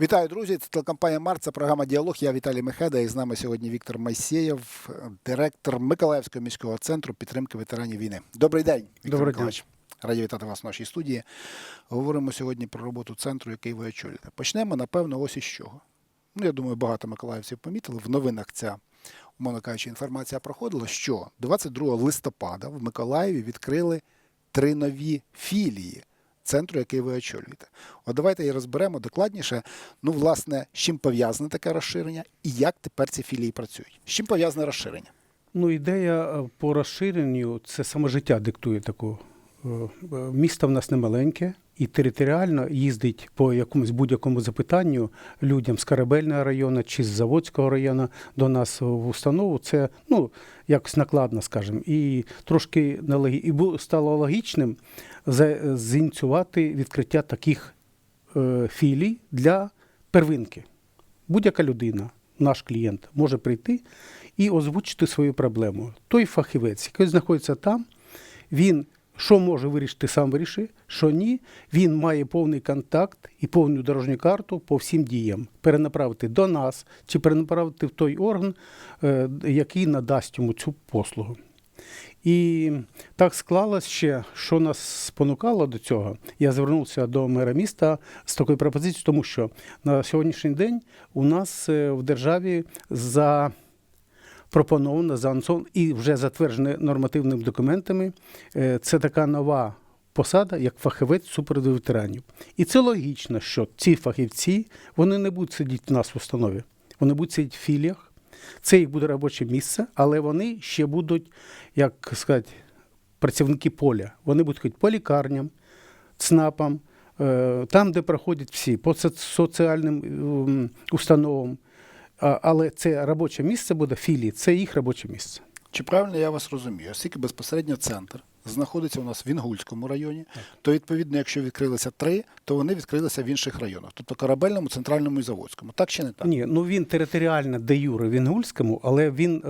Вітаю, друзі! Це телекомпанія Март, це програма Діалог. Я Віталій Мехеда. І з нами сьогодні Віктор Майсєєв, директор Миколаївського міського центру підтримки ветеранів війни. Добрий день, Віктор дня. Миколаївич. Раді вітати вас в нашій студії. Говоримо сьогодні про роботу центру, який ви очолюєте. Почнемо, напевно, ось із чого. Ну, я думаю, багато миколаївців помітили. В новинах ця, умовно кажучи, інформація проходила, що 22 листопада в Миколаєві відкрили три нові філії центру, який ви очолюєте. От давайте і розберемо докладніше, ну, власне, з чим пов'язане таке розширення і як тепер ці філії працюють. З чим пов'язане розширення? Ну, ідея е, по розширенню це саме життя диктує таку. Е, е, Місто в нас не маленьке, і територіально їздить по якомусь будь-якому запитанню людям з Корабельного району чи з Заводського району до нас в установу. Це ну, якось накладно, скажімо. І трошки і стало логічним зініціювати відкриття таких е, філій для первинки. Будь-яка людина, наш клієнт, може прийти і озвучити свою проблему. Той фахівець, який знаходиться там, він що може вирішити, сам вирішить, що ні, він має повний контакт і повну дорожню карту по всім діям. Перенаправити до нас чи перенаправити в той орган, е, який надасть йому цю послугу. І так склалось ще, що нас спонукало до цього. Я звернувся до мера міста з такою пропозицією, тому що на сьогоднішній день у нас е, в державі за пропоновано заанонсовано і вже затверджено нормативними документами. е, Це така нова посада, як фахівець супроводу ветеранів. І це логічно, що ці фахівці вони не будуть сидіти в нас в установі, вони будуть сидіти в філіях. Це їх буде робоче місце, але вони ще будуть, як сказати, працівники поля. Вони будуть ходити по лікарням, ЦНАПам, е, там, де проходять всі, по соціальним ем, установам. Але це робоче місце буде філії, це їх робоче місце. Чи правильно я вас розумію? Оскільки безпосередньо центр знаходиться у нас в Інгульському районі, то відповідно, якщо відкрилися три, то вони відкрилися в інших районах, тобто корабельному, центральному і заводському. Так чи не так? Ні, ну він територіально де юре в Інгульському, але він, е,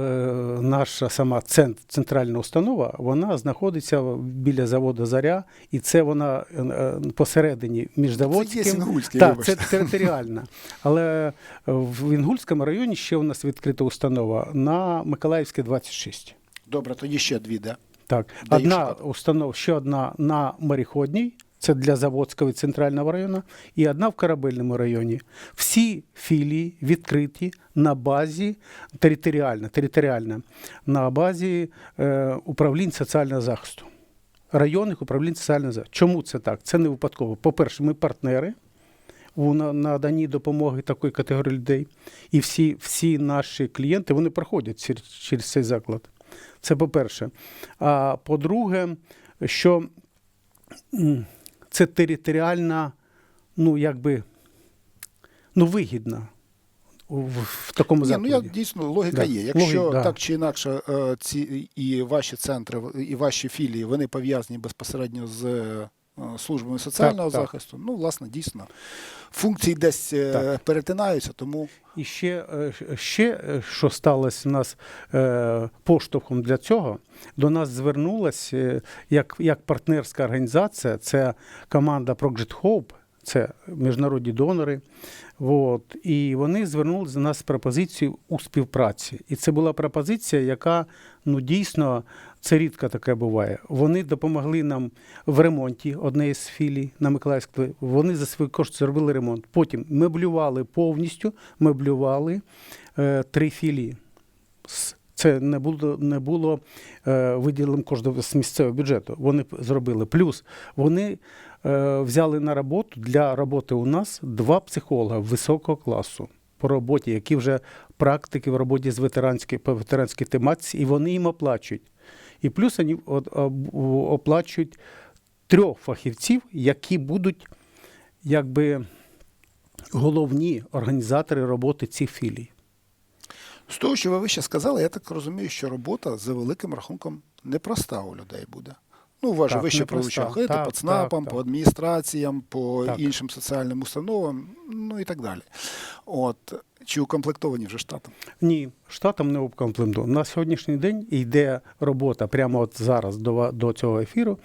наша сама цент, центральна установа, вона знаходиться біля заводу Заря, і це вона е, е, посередині між заводським. Це є Інгульський, так, вибачте. це територіальна. Але е, в Інгульському районі ще у нас відкрита установа на Миколаївській 26. Добре, тоді ще дві, де? Так, Де одна інша? установа, ще одна на Мореходній, це для Заводського і центрального району, і одна в Корабельному районі. Всі філії відкриті на базі територіально, територіально на базі е, управлінь соціального захисту. Районних управлінь соціального захисту. Чому це так? Це не випадково. По-перше, ми партнери у наданні допомоги такої категорії людей. І всі, всі наші клієнти вони проходять через цей заклад. Це по-перше. А по-друге, що це територіальна, ну, якби, ну, вигідна в, в такому Ні, ну я дійсно логіка Да. є. Якщо Логіка, да. так чи інакше е, ці і ваші центри, і ваші філії вони пов'язані безпосередньо з службами соціального так. захисту, ну власне дійсно функції десь е, Так. перетинаються, тому І ще, е, ще е, що сталося у нас е, поштовхом для цього, до нас звернулась е, як, як партнерська організація, це команда Project Hope, це міжнародні донори. От, і вони звернулися до нас з пропозицією у співпраці. І це була пропозиція, яка ну дійсно це рідко таке буває. Вони допомогли нам в ремонті однієї з філій на Миколаївській. Вони за свої кошти зробили ремонт. Потім меблювали повністю, меблювали е, три філії. Це не було, не було е, виділеним коштів з місцевого бюджету. Вони зробили. Плюс вони взяли на роботу для роботи у нас два психолога високого класу по роботі, які вже практики в роботі з ветеранської по ветеранській тематиці, і вони їм оплачують. І плюс вони оплачують трьох фахівців, які будуть якби головні організатори роботи цих філій. з того, що ви вище сказали, я так розумію, що робота за великим рахунком непроста у людей буде. Ну, у вас же вище пролучав ходити по ЦНАПам, по адміністраціям, по Так. іншим соціальним установам, ну і так далі. От чи укомплектовані вже штатом? Ні, штатом не обкомплектовано. На сьогоднішній день йде робота прямо от зараз до, до цього ефіру.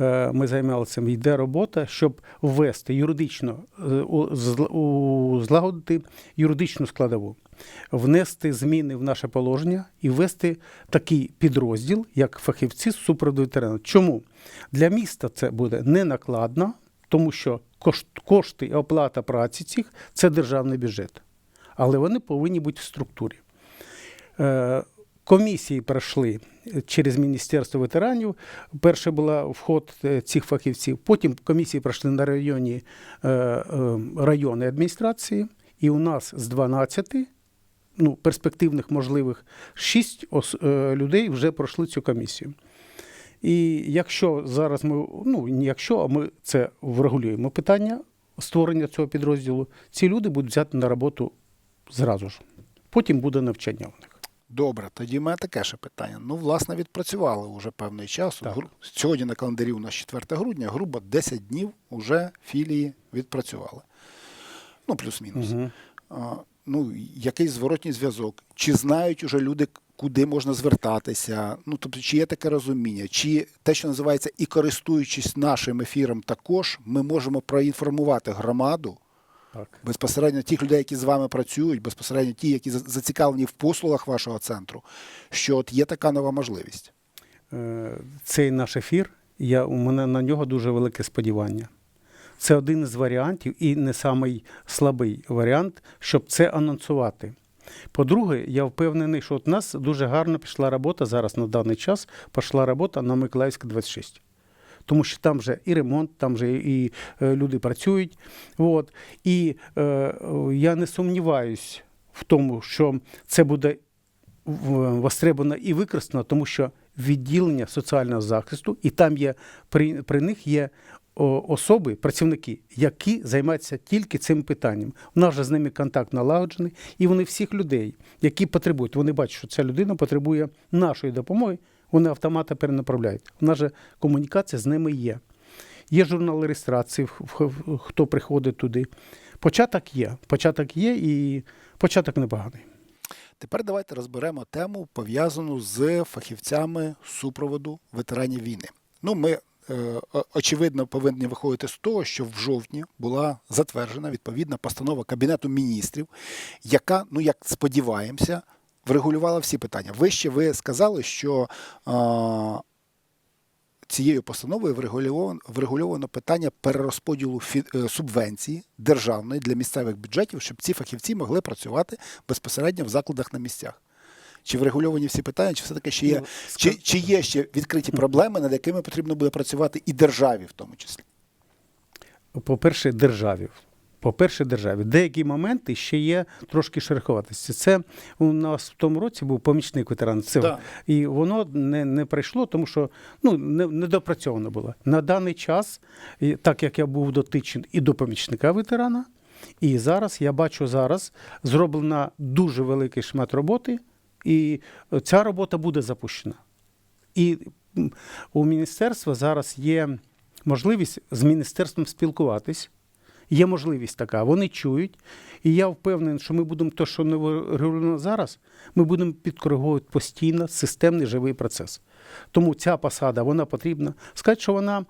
е, Ми займалися цим. Йде робота, щоб ввести юридично е, злагодити юридичну складову, внести зміни в наше положення і ввести такий підрозділ, як фахівці з супроводу ветерана. Чому для міста це буде не накладно, тому що кошт- кошти і оплата праці цих це державний бюджет але вони повинні бути в структурі. Е, Комісії пройшли через Міністерство ветеранів. Перше була вход е, цих фахівців. Потім комісії пройшли на районі е, районної адміністрації, і у нас з 12 ну, перспективних можливих 6 людей вже пройшли цю комісію. І якщо зараз ми, ну не якщо, а ми це врегулюємо питання створення цього підрозділу, ці люди будуть взяти на роботу зразу ж. Потім буде навчання у них. Добре, тоді в мене таке ще питання. Ну, власне, відпрацювали вже певний час. Так. Сьогодні на календарі у нас 4 грудня, грубо 10 днів уже філії відпрацювали. Ну, плюс-мінус. Угу. А, ну, який зворотній зв'язок? Чи знають уже люди, куди можна звертатися? Ну, тобто, чи є таке розуміння? Чи те, що називається, і користуючись нашим ефіром, також ми можемо проінформувати громаду, Так. безпосередньо тих людей, які з вами працюють, безпосередньо ті, які зацікавлені в послугах вашого центру, що от є така нова можливість. Е, Цей наш ефір, я, у мене на нього дуже велике сподівання. Це один із варіантів, і не самий слабий варіант, щоб це анонсувати. По-друге, я впевнений, що от у нас дуже гарно пішла робота зараз на даний час. Пішла робота на Миколаївська 26. Тому що там вже і ремонт, там же і е, люди працюють. От. І е, я не сумніваюсь в тому, що це буде востребовано і використано, тому що відділення соціального захисту, і там є при, при них є особи, працівники, які займаються тільки цим питанням. У нас же з ними контакт налагоджений, і вони всіх людей, які потребують, вони бачать, що ця людина потребує нашої допомоги, вони автомата перенаправляють. У нас же комунікація з ними є. Є журнал реєстрації, хто приходить туди. Початок є. Початок є і початок непоганий. Тепер давайте розберемо тему, пов'язану з фахівцями супроводу ветеранів війни. Ну, ми е, очевидно повинні виходити з того, що в жовтні була затверджена відповідна постанова Кабінету міністрів, яка, ну як сподіваємося, врегулювала всі питання. Вище ви сказали, що цією постановою врегульовано, врегульовано питання перерозподілу фі- е, субвенції державної для місцевих бюджетів, щоб ці фахівці могли працювати безпосередньо в закладах на місцях. Чи врегульовані всі питання, чи все-таки ще є, Ну, чи, чи є ще відкриті проблеми, над якими потрібно буде працювати і державі в тому числі? По-перше, державі. По-перше, державі. Деякі моменти ще є трошки шероховатості. Це у нас в тому році був помічник ветеран. Це Да. і воно не, не прийшло, тому що ну не, недопрацьовано було. На даний час, так як я був дотичен і до помічника ветерана, і зараз я бачу зараз зроблена дуже великий шмат роботи, і ця робота буде запущена. І у міністерства зараз є можливість з міністерством спілкуватись. Є можливість така, вони чують. І я впевнений, що ми будемо те, що не регулювано зараз, ми будемо підкориговувати постійно системний живий процес. Тому ця посада вона потрібна. Сказати, що вона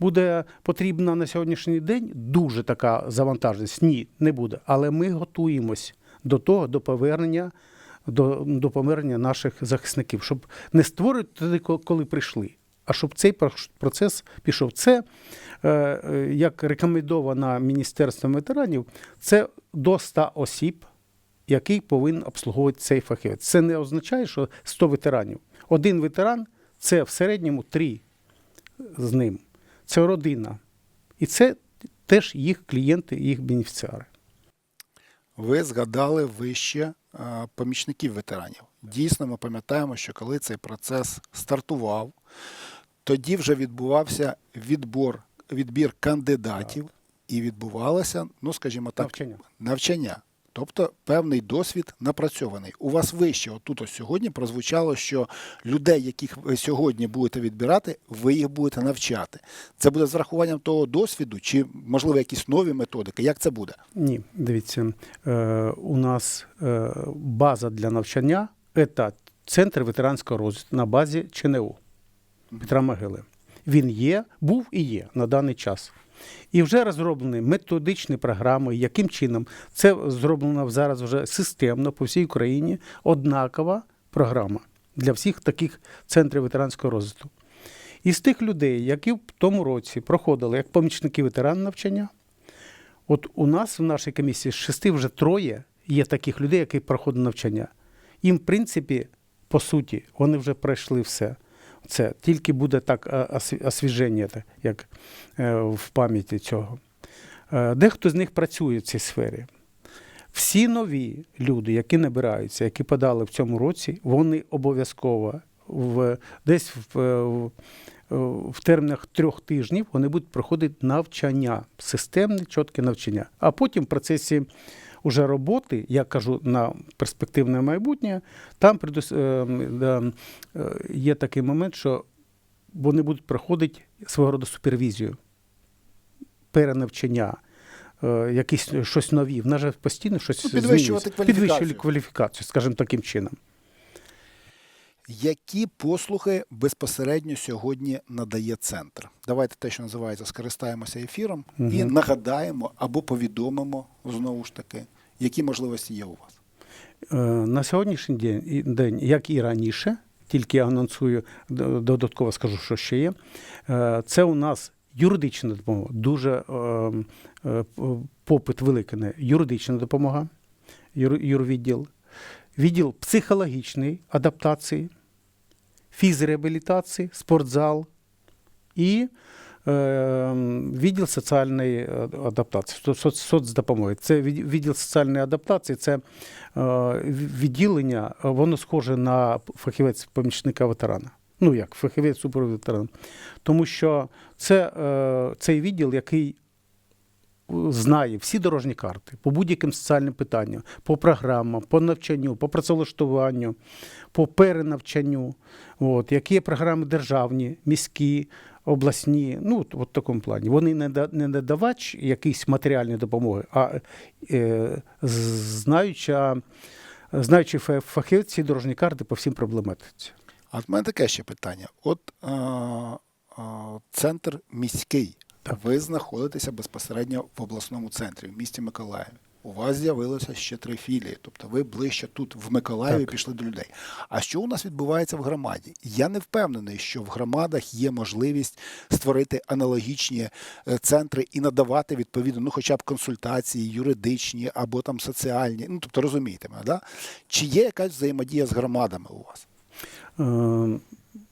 буде потрібна на сьогоднішній день, дуже така завантаженість. Ні, не буде. Але ми готуємось до того, до повернення, до, до повернення наших захисників, щоб не створити тоді, коли прийшли. А щоб цей процес пішов. Це, е, е, як рекомендовано Міністерством ветеранів, це до 100 осіб, який повинен обслуговувати цей фахівець. Це не означає, що 100 ветеранів. Один ветеран це в середньому три з ним. Це родина. І це теж їх клієнти, їх бенефіціари. Ви згадали вище е, помічників ветеранів. Дійсно, ми пам'ятаємо, що коли цей процес стартував, тоді вже відбувався відбор, відбір кандидатів і відбувалося, ну скажімо так, Навчання. навчання. Тобто певний досвід напрацьований. У вас вище, отут ось сьогодні прозвучало, що людей, яких ви сьогодні будете відбирати, ви їх будете навчати. Це буде з врахуванням того досвіду, чи можливо якісь нові методики? Як це буде? Ні, дивіться, е, у нас е, база для навчання це центр ветеранського розвитку на базі ЧНУ Петра Могили. Він є, був і є на даний час. І вже розроблені методичні програми, яким чином це зроблено зараз вже системно по всій Україні, однакова програма для всіх таких центрів ветеранського розвитку. Із тих людей, які в тому році проходили як помічники ветеран навчання, От у нас в нашій комісії з шести вже троє є таких людей, які проходять навчання. Їм, в принципі, по суті, вони вже пройшли все. Це тільки буде так освіження, як е, в пам'яті цього. Е, Дехто з них працює в цій сфері. Всі нові люди, які набираються, які подали в цьому році, вони обов'язково в, десь в, е, в, в термінах трьох тижнів вони будуть проходити навчання, системне, чітке навчання. А потім в процесі уже роботи, я кажу на перспективне майбутнє, там придус е, е, є такий момент, що вони будуть проходити свого роду супервізію, перенавчання. е, Якісь щось нові. В нас же постійно щось Ну, підвищувати змінюється. кваліфікацію. Підвищувати кваліфікацію, скажімо таким чином. Які послуги безпосередньо сьогодні надає центр? Давайте те, що називається, скористаємося ефіром і нагадаємо або повідомимо знову ж таки, які можливості є у вас. Е, На сьогоднішній день, як і раніше, тільки я анонсую, додатково скажу, що ще є. е, Це у нас юридична допомога. Дуже е, попит великий на юридична допомога, юр- юрвідділ, відділ психологічної адаптації, фізреабілітації, спортзал і е, відділ соціальної е, адаптації, соц- соцдопомоги. Це відділ соціальної адаптації, це е, відділення, е, воно схоже на фахівець помічника ветерана. Ну як фахівець супровід ветерана. Тому що це е, цей відділ, який знає всі дорожні карти по будь-яким соціальним питанням, по програмам, по навчанню, по працевлаштуванню, по перенавчаннню. От, які є програми державні, міські, обласні, ну от, в такому плані. Вони не, да- не надавач якоїсь матеріальної допомоги, а е, знаюча, знаючи фе- фахівець ці дорожні карти по всім проблематиці. А в мене таке ще питання. От е, е, центр міський. Ви знаходитеся безпосередньо в обласному центрі, в місті Миколаєві. У вас з'явилося ще три філії, тобто ви ближче тут в Миколаєві Так. пішли до людей. А що у нас відбувається в громаді? Я не впевнений, що в громадах є можливість створити аналогічні е, центри і надавати відповідно, ну хоча б консультації юридичні або там соціальні. Ну тобто розумієте мене, да? Чи є якась взаємодія з громадами у вас?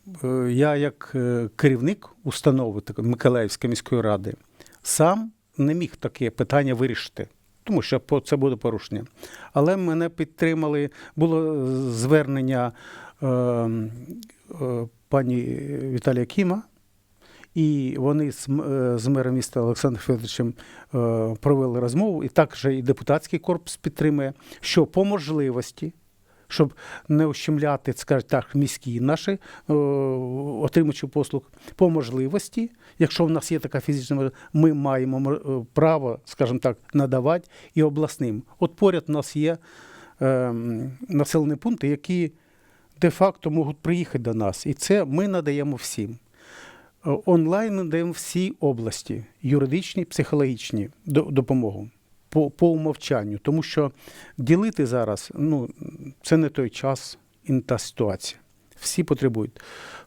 Е, е, Я, як е, керівник установи Миколаївської міської ради, сам не міг таке питання вирішити, тому що це буде порушення. Але мене підтримали, було звернення е, е, пані Віталія Кіма. І вони з, е, з мером міста Олександром Федоровичем е, провели розмову, і також і депутатський корпус підтримує, що по можливості, щоб не ущемляти, скажімо так, міські наші е, отримувачі послуг, по можливості, якщо в нас є така фізична ми маємо мо- е, право, скажімо так, надавати і обласним. От поряд у нас є е, населені пункти, які де-факто можуть приїхати до нас. І це ми надаємо всім. Онлайн надаємо всі області, юридичні, психологічні до- допомогу по, по умовчанню, тому що ділити зараз ну, це не той час і не та ситуація. Всі потребують.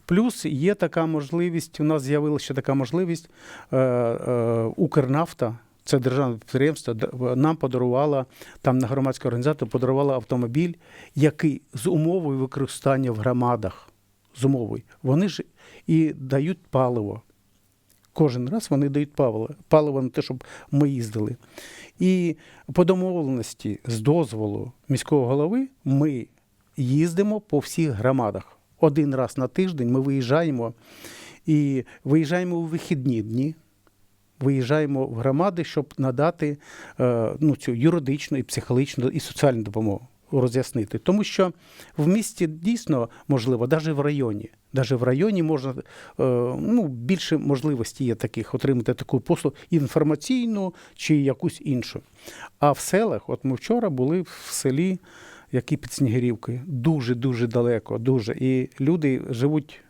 Плюс є така можливість, у нас з'явилася така можливість, е, е, Укрнафта, це державне підприємство, нам подарувала, там на громадську організацію подарувала автомобіль, який з умовою використання в громадах. З умовою. Вони ж і дають паливо. Кожен раз вони дають паливо, паливо на те, щоб ми їздили. І по домовленості з дозволу міського голови ми їздимо по всіх громадах. Один раз на тиждень ми виїжджаємо і виїжджаємо у вихідні дні. виїжджаємо в громади, щоб надати е, ну, цю юридичну, і психологічну і соціальну допомогу. Роз'яснити, тому що в місті дійсно можливо, навіть в районі, навіть в районі можна е, ну, більше можливостей є таких отримати таку послугу інформаційну чи якусь іншу. А в селах, от ми вчора були в селі, які під Снігирівкою, дуже дуже далеко, дуже. І люди живуть.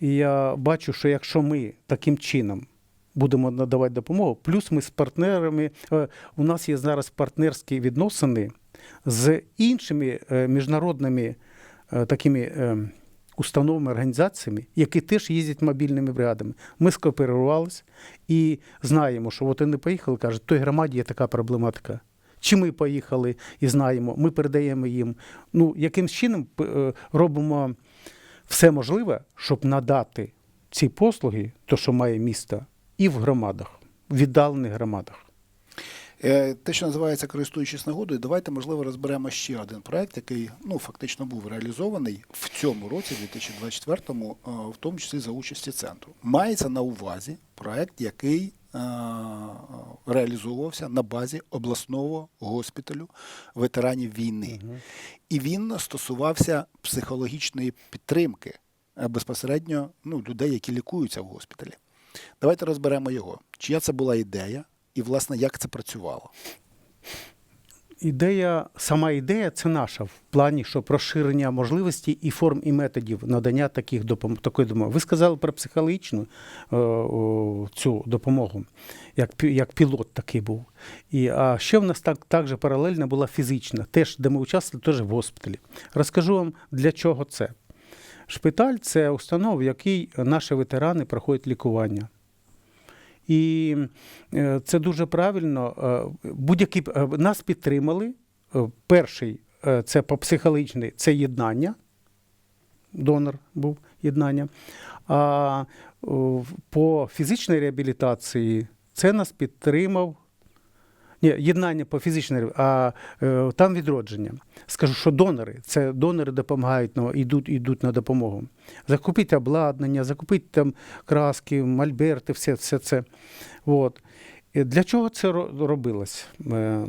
І я бачу, що якщо ми таким чином будемо надавати допомогу, плюс ми з партнерами, е, у нас є зараз партнерські відносини з іншими е, міжнародними е, такими е, установами, організаціями, які теж їздять мобільними бригадами. Ми скооперувалися і знаємо, що от вони поїхали, кажуть, в той громаді є така проблематика. Чи ми поїхали і знаємо, ми передаємо їм. Ну, яким чином робимо все можливе, щоб надати ці послуги, то, що має місто, і в громадах, в віддалених громадах. Е, Те, що називається користуючись нагодою, давайте, можливо, розберемо ще один проект, який ну, фактично був реалізований в цьому році, 2024-му, е, в тому числі за участі центру. Мається на увазі проект, який е, реалізовувався на базі обласного госпіталю ветеранів війни. І він стосувався психологічної підтримки безпосередньо ну, людей, які лікуються в госпіталі. Давайте розберемо його. Чия це була ідея, і, власне, як це працювало? Ідея, сама ідея це наша в плані, що розширення можливостей і форм і методів надання таких допомог. Такої допомоги. Ви сказали про психологічну е, о, цю допомогу, як, як пілот такий був. І, а ще в нас так, також паралельно була фізична, теж, де ми участвували, теж в госпіталі. Розкажу вам, для чого це. Шпиталь це установа, в якій наші ветерани проходять лікування. І е, це дуже правильно. Е, Будь-які е, нас підтримали. Перший це по психологічний, це єднання. Донор був єднання. А по фізичній реабілітації це нас підтримав. Ні, єднання по фізичній, а е, там відродження. Скажу, що донори, це донори допомагають, ну, йдуть, йдуть на допомогу. Закупіть обладнання, закупіть там краски, мольберти, все, все це. От. І Для чого це робилось? Е,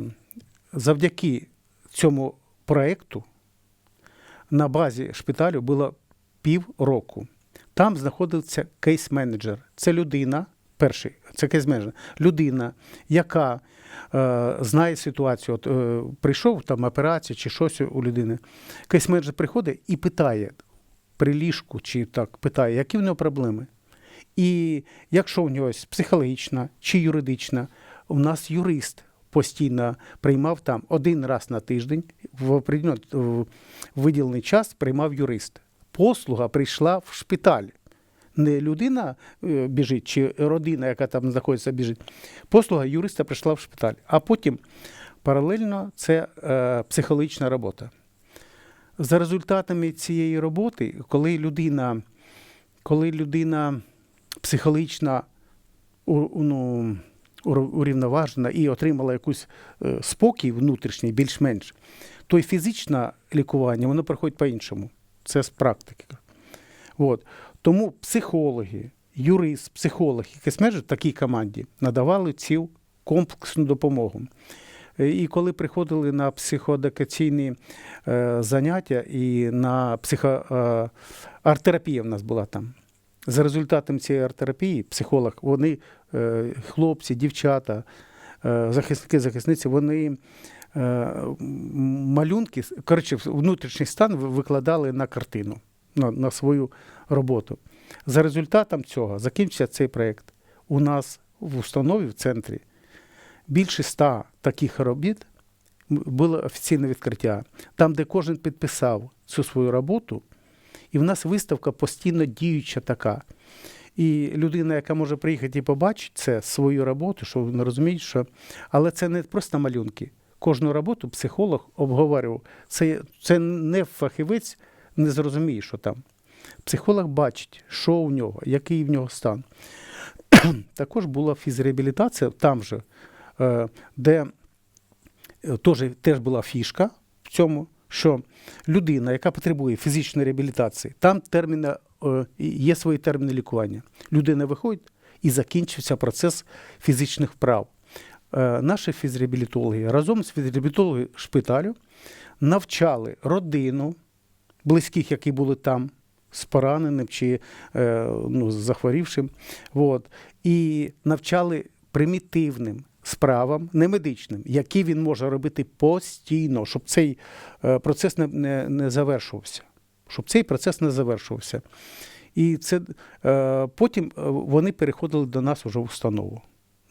Завдяки цьому проєкту на базі шпиталю було півроку. Там знаходився кейс-менеджер. Це людина, перший, це кейс-менеджер, людина, яка е, знає ситуацію. От, е, прийшов там операція чи щось у людини. Кейс-менеджер приходить і питає при ліжку, чи так питає, які в нього проблеми. І якщо в нього психологічна чи юридична, у нас юрист постійно приймав там один раз на тиждень, в виділений час приймав юрист. Послуга прийшла в шпиталь. Не людина е, біжить, чи родина, яка там знаходиться, біжить. Послуга юриста прийшла в шпиталь. А потім паралельно це е, психологічна робота. За результатами цієї роботи, коли людина, коли людина психологічно ну, урівноважена і отримала якийсь е, спокій внутрішній, більш-менш, то й фізичне лікування воно проходить по-іншому. Це з практики. От. Тому психологи, юрист, психолог, межі в такій команді надавали цю комплексну допомогу. Е, І коли приходили на психодекаційні е, заняття і на психо, е, арт-терапія в нас була там. За результатом цієї арт-терапії, психолог, вони, хлопці, дівчата, захисники, захисниці, вони малюнки, коротше, внутрішній стан викладали на картину, на, на свою роботу. За результатом цього закінчився цей проєкт. У нас в установі в центрі більше ста таких робіт було офіційне відкриття, там, де кожен підписав цю свою роботу, і в нас виставка постійно діюча така. І людина, яка може приїхати і побачити це, свою роботу, що вони розуміють, що. Але це не просто малюнки. Кожну роботу психолог обговорював. Це, це не фахівець не зрозуміє, що там. Психолог бачить, що у нього, який в нього стан. Також була фізреабілітація там же, е, де е, теж, теж була фішка в цьому, що людина, яка потребує фізичної реабілітації, там терміни, е, є свої терміни лікування. Людина виходить і закінчився процес фізичних вправ. Наші фізреабілітологи разом з фізреабілітологами шпиталю навчали родину близьких, які були там, з пораненим чи е, ну, захворівшим. От, і навчали примітивним справам, не медичним, які він може робити постійно, щоб цей е, процес не, не, не завершувався. Щоб цей процес не завершувався. І це е, потім е, вони переходили до нас уже в установу.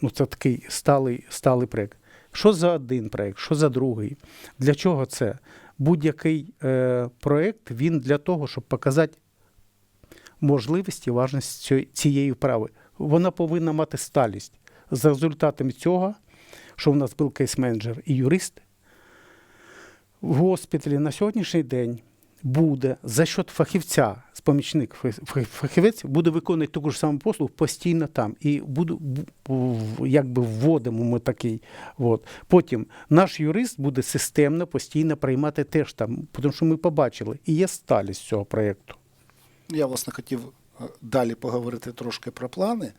Ну, це такий сталий, сталий проєкт. Що за один проєкт, що за другий? Для чого це? Будь-який е, проєкт він для того, щоб показати можливість і важність цієї- вправи. Вона повинна мати сталість. За результатами цього, що в нас був кейс-менеджер і юрист, в госпіталі на сьогоднішній день буде за счет фахівця, помічник фахівець буде виконувати таку ж саму послугу постійно там. І буду, якби вводимо ми такий. От. Потім наш юрист буде системно, постійно приймати теж там, тому що ми побачили, і є сталість цього проєкту. Я, власне, хотів е, далі поговорити трошки про плани.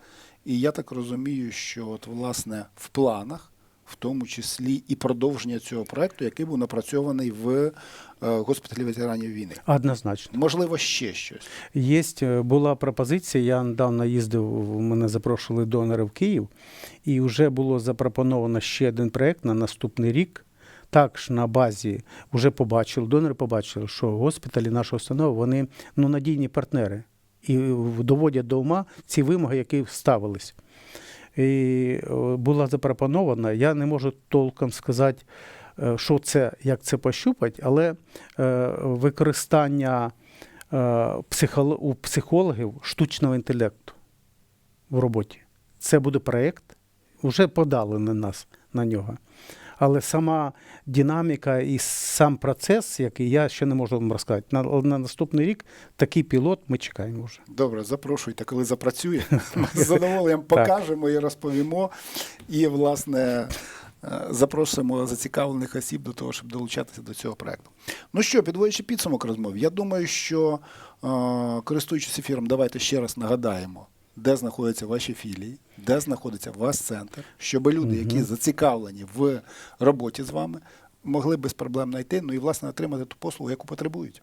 І я так розумію, що, от, власне, в планах, в тому числі і продовження цього проекту, який був напрацьований в е, госпіталі ветеранів війни. Однозначно. Можливо, ще щось. Є, е, була пропозиція, я недавно їздив, мене запрошували донори в Київ, і вже було запропоновано ще один проєкт на наступний рік. Також на базі вже побачили, донори побачили, що госпіталі нашої установи вони ну, надійні партнери і доводять до ума ці вимоги, які ставились. І е, була запропонована, я не можу толком сказати, е, що це, як це пощупати, але е, використання у психологів штучного інтелекту в роботі. Це буде проєкт, вже подали на нас на нього. Але сама динаміка і сам процес, який я ще не можу вам розказати. На, на наступний рік такий пілот ми чекаємо вже. Добре, запрошуйте, коли запрацює. Ми з задоволенням покажемо і розповімо. І, власне, е, запросимо зацікавлених осіб до того, щоб долучатися до цього проекту. Ну що, підводячи підсумок розмови, я думаю, що е, користуючись ефіром, давайте ще раз нагадаємо, де знаходяться ваші філії, де знаходиться ваш центр, щоб люди, які зацікавлені в роботі з вами, могли без проблем знайти, ну і власне отримати ту послугу, яку потребують.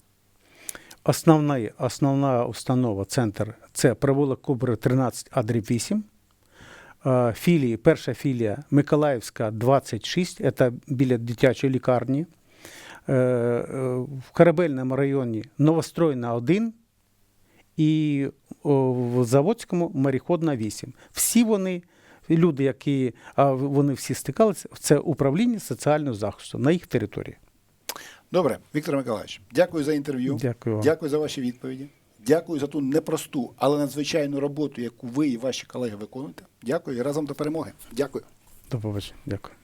Основна, основна установа, центр це провулок Кубри 13 Адрі 8. Е, Філії, перша філія Миколаївська 26, це біля дитячої лікарні. Е, е, В Корабельному районі Новостройна 1 і в Заводському Моріходна 8. Всі вони, люди, які вони всі стикалися, це управління соціального захисту на їх території. Добре, Віктор Миколаївич, дякую за інтерв'ю. Дякую вам. Дякую за ваші відповіді. Дякую за ту непросту, але надзвичайну роботу, яку ви і ваші колеги виконуєте. Дякую і разом до перемоги. Дякую. До побачення. Дякую.